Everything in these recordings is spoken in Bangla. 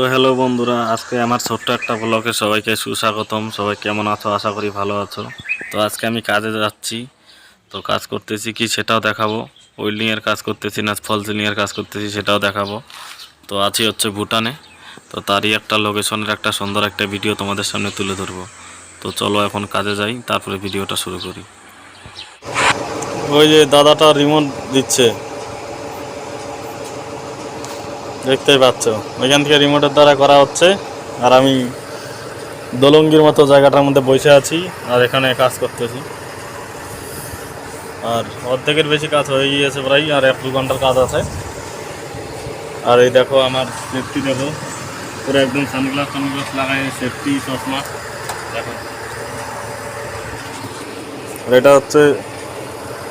তো হ্যালো বন্ধুরা, আজকে আমার ছোট্ট একটা ব্লগে সবাইকে সুস্বাগতম। সবাই কেমন আছো? আশা করি ভালো আছো। তো আজকে আমি কাজে যাচ্ছি। তো কাজ করতেছি কি সেটাও দেখাবো। ওয়েল্ডিংয়ের কাজ করতেছি, না ফল সিলিংয়ের কাজ করতেছি সেটাও দেখাবো। তো আছি হচ্ছে ভুটানে। তো তারই একটা লোকেশনের একটা সুন্দর একটা ভিডিও তোমাদের সামনে তুলে ধরবো। তো চলো এখন কাজে যাই, তারপরে ভিডিওটা শুরু করি। ওই যে দাদাটা রিমোট দিচ্ছে। দেখতেই পাচ্ছ। ওইখান থেকে রিমোটের দ্বারা করা হচ্ছে। আর আমি দোলঙ্গির মতো জায়গাটার মধ্যে বসে আছি আর এখানে কাজ করতেছি। আর অর্ধেকের বেশি কাজ হয়ে গিয়েছে প্রায়, আর এক দু ঘণ্টার কাজ আছে। আর এই দেখো আমার সেফটি দেখো। পুরো একদম সানগ্লাস সানগ্লাস লাগাই সেফটি চশমা, দেখো। আর এটা হচ্ছে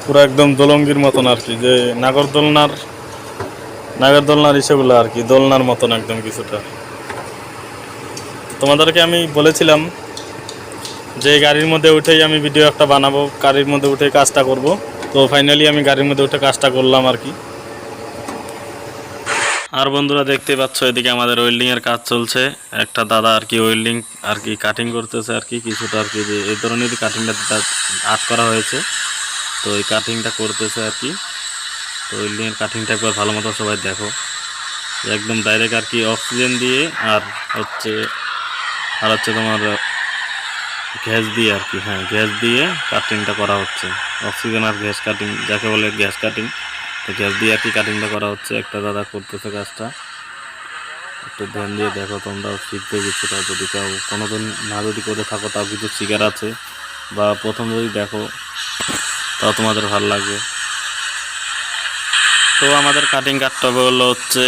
পুরো একদম দোলঙ্গির মতন আর কি, যে নাগরদোলনার নাগরদোলনার ইসেগুলো আর কি, দোলনার মতন একদম কিছুটা। তোমাদেরকে আমি বলেছিলাম যে গাড়ির মধ্যে উঠেই আমি ভিডিও একটা বানাবো, গাড়ির মধ্যে উঠে কাজটা করব। তো ফাইনালি আমি গাড়ির মধ্যে উঠে কাজটা করলাম আর কি। আর বন্ধুরা দেখতে পাচ্ছ, এদিকে আমাদের ওয়েল্ডিং এর কাজ চলছে। একটা দাদা আর কি ওয়েল্ডিং আর কি কাটিং করতেছে আর কি, কিছুটা আর কি যে এই ধরনের কাটিংটা আর্ট করা হয়েছে। তো এই কাটিংটা করতেছে আর কি। তো ওয়েল্ডিং এর কাটিংটা একবার ভালো মতো সবাই দেখো। একদম ডাইরেক্ট আর কি অক্সিজেন দিয়ে আর হচ্ছে আর হচ্ছে তোমার, গ্যাস দিয়ে আর কি হ্যাঁ গ্যাস দিয়ে কাটিংটা করা হচ্ছে। অক্সিজেন আর গ্যাস কাটিং যাকে বলে গ্যাস কাটিং তো গ্যাস দিয়ে আর কি কাটিংটা করা হচ্ছে। একটা দাদা করতেছে কাজটা। একটু ধ্যান দিয়ে দেখো তোমরাও শিখবে কিছুটা যদি কেউ কোনোদিন না যদি করে থাকো, তাও কিছু শিকার আছে। বা প্রথম যদি দেখো, তাও তোমাদের ভালো লাগবে। তো আমাদের কাটিং কাটটা হলো হচ্ছে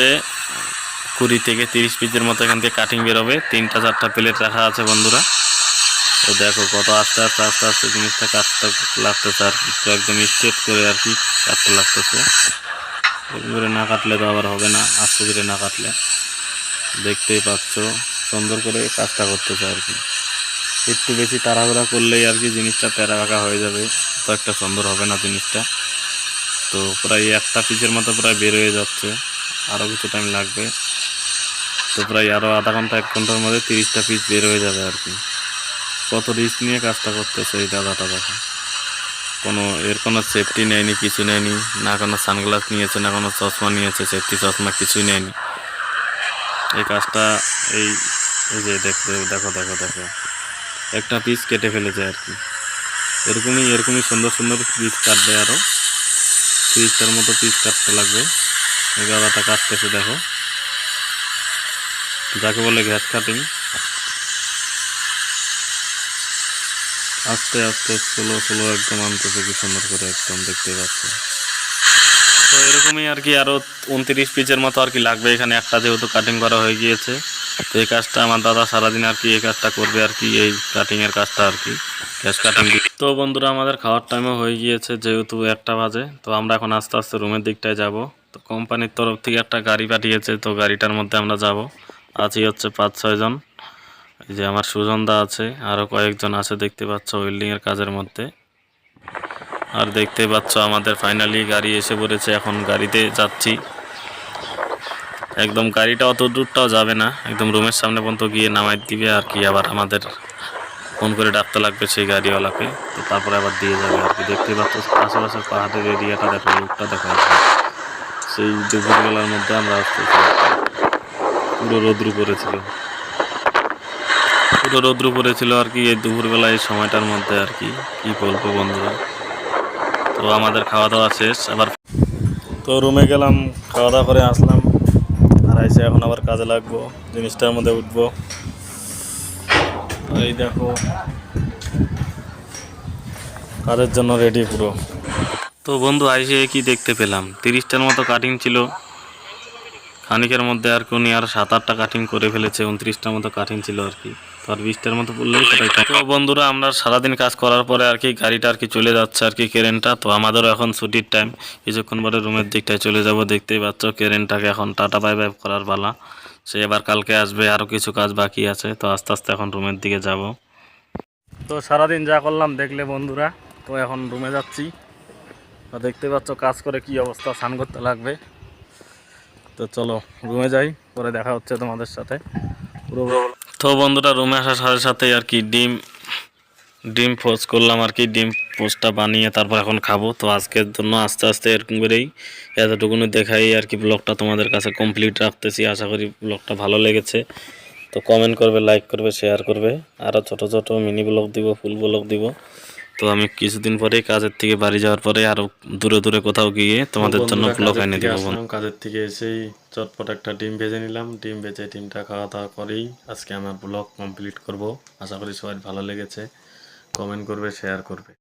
কুড়ি থেকে তিরিশ পিসের মতো এখান থেকে কাটিং বেরোবে। তিনটা, চারটা প্লেট রাখা আছে বন্ধুরা। তো দেখো কত আস্তে আস্তে আস্তে আস্তে জিনিসটা কাটতে লাগতেছে আর কি একদম স্ট্রেট করে আর কি কাটতে লাগতেছে। করে না কাটলে তো আবার হবে না, আস্তে ধীরে না কাটলে। দেখতেই পাচ্ছ, সুন্দর করে কাজটা করতেছে আর কি। একটু বেশি তাড়াহুড়া করলেই আর কি জিনিসটা রাখা হয়ে যাবে, তো একটা সুন্দর হবে না জিনিসটা। তো প্রায় একটা পিসের মতো প্রায় বের হয়ে যাচ্ছে। আরও কিছু টাইম লাগবে। তো প্রায় আরও আধা ঘণ্টা, এক ঘণ্টার মধ্যে তিরিশটা পিস বের হয়ে যাবে আর কি। কত রিস্ক নিয়ে কাজটা করতেছে এই দাদাটা দেখো। কোনো, এর কোনো সেফটি নেয়নি, কিছু নেয়নি। না কোনো সানগ্লাস নিয়েছে, না কোনো চশমা নিয়েছে সেফটি চশমা কিছুই নেয়নি। এই কাজটা, এই এই যে দেখতে, দেখো দেখো দেখো। একটা পিস কেটে ফেলেছে আর কি। এরকমই এরকমই সুন্দর সুন্দর পিস কাটবে আরও তিরিশটার মতো পিস কাটতে লাগবে। এই দাদাটা কাটতেছে, দেখো। যাকে বলে গ্যাস কাটিং। আস্তে আস্তে, স্লো স্লো একদম আনতেছে কি সুন্দর করে একদম দেখতে পাচ্ছ। তো এরকমই আর কি আরও উনত্রিশ পিসের মতো আর কি লাগবে। এখানে একটা যেহেতু কাটিং করা হয়ে গিয়েছে, তো এই কাজটা আমার দাদা সারাদিন আর কি এই কাজটা করবে আর কি, এই কাটিংয়ের কাজটা আর কি। তো বন্ধুরা, আমাদের খাওয়ার টাইমও হয়ে গিয়েছে যেহেতু একটা বাজে, তো আমরা এখন আস্তে আস্তে রুমের দিকটায় যাব। তো কোম্পানির তরফ থেকে একটা গাড়ি পাঠিয়েছে, তো গাড়িটার মধ্যে আমরা যাব। আছি হচ্ছে পাঁচ ছয়জন এই যে আমার সুজনদা আছে আরও কয়েকজন আছে, দেখতে পাচ্ছ ওয়েল্ডিংয়ের কাজের মধ্যে। আর দেখতে পাচ্ছ আমাদের ফাইনালি গাড়ি এসে পড়েছে, এখন গাড়িতে যাচ্ছি। একদম গাড়িটা অত দূরটাও যাবে না, একদম রুমের সামনে পর্যন্ত গিয়ে নামাই দিবে আর কি আবার আমাদের ফোন করে ডাকতে লাগবে সেই গাড়িওয়ালাকে, তো তারপরে আবার দিয়ে যাবে আর কি। দেখতে পাচ্ছ, আশেপাশের পাহাড়ের এরিয়াটা দেখো, লুকটা দেখো। সেই দুপুরবেলার মধ্যে আমরা পুরো রোদ্রু পড়েছিল। পুরো রৌদ্র পড়েছিল আর কি এই দুপুরবেলা এই সময়টার মধ্যে আর কি। কি বলব বন্ধুরা? তো আমাদের খাওয়া দাওয়া শেষ, আবার তো রুমে গেলাম খাওয়া দাওয়া করে আসলাম। আর এসে এখন আবার কাজে লাগবো, জিনিসটার মধ্যে উঠবো। এই দেখো। কাজের জন্য রেডি পুরো? তো বন্ধু, আইসে কি দেখতে পেলাম? তিরিশটার মতো কাটিং ছিল। খানিকের মধ্যে আর কি উনি আর সাত আটটা কাটিং করে ফেলেছে, উনত্রিশটার মতো কাটিং ছিল আর কি। তো আর বিশটার মতো পড়লেই তো বন্ধুরা, আমরা সারাদিন কাজ করার পরে আর কি গাড়িটা আর কি চলে যাচ্ছে আর কি কেরেনটা। তো আমাদেরও এখন ছুটির টাইম কিছুক্ষণ পরে রুমের দিকটায় চলে যাব, দেখতেই পাচ্ছ কেরেনটাকে এখন টাটা বাই বাই করার পালা। সে এবার কালকে আসবে আরও কিছু কাজ বাকি আছে, তো আস্তে আস্তে এখন রুমের দিকে যাব। তো সারাদিন যা করলাম দেখলে বন্ধুরা, তো এখন রুমে যাচ্ছি। তো দেখতে পাচ্ছ কাজ করে কি অবস্থা, স্নান করতে লাগবে। তো চলো, রুমে যাই, পরে দেখা হচ্ছে তোমাদের সাথে। পুরো তো বন্ধুরা, রুমে আসার সাথে সাথে আর কি ডিম ডিম পোস্ট করলাম আর কি ডিম পোস্টটা বানিয়ে তারপর এখন খাব। তো আজকের জন্য আস্তে আস্তে এরকম করেই এতটুকুনি দেখাই আর কি ব্লগটা তোমাদের কাছে কমপ্লিট রাখতেছি। আশা করি ব্লগটা ভালো লেগেছে। তো কমেন্ট করবে লাইক করবে শেয়ার করবে। আরও ছোট ছোট মিনি ব্লগ দিব ফুল ব্লগ দিব। তো আমি কিছুদিন পরেই কাজের থেকে বাড়ি যাওয়ার পরে আরও দূরে দূরে কোথাও গিয়ে তোমাদের জন্য ব্লগ এনে দিব কাজের থেকে এসেই চটপট একটা ডিম ভেজে নিলাম। ডিম ভেজে ডিমটা খাওয়া দাওয়া করেই আজকে আমার ব্লগ কমপ্লিট করব। আশা করি সবাই ভালো লেগেছে। কমেন্ট করবে শেয়ার করবে।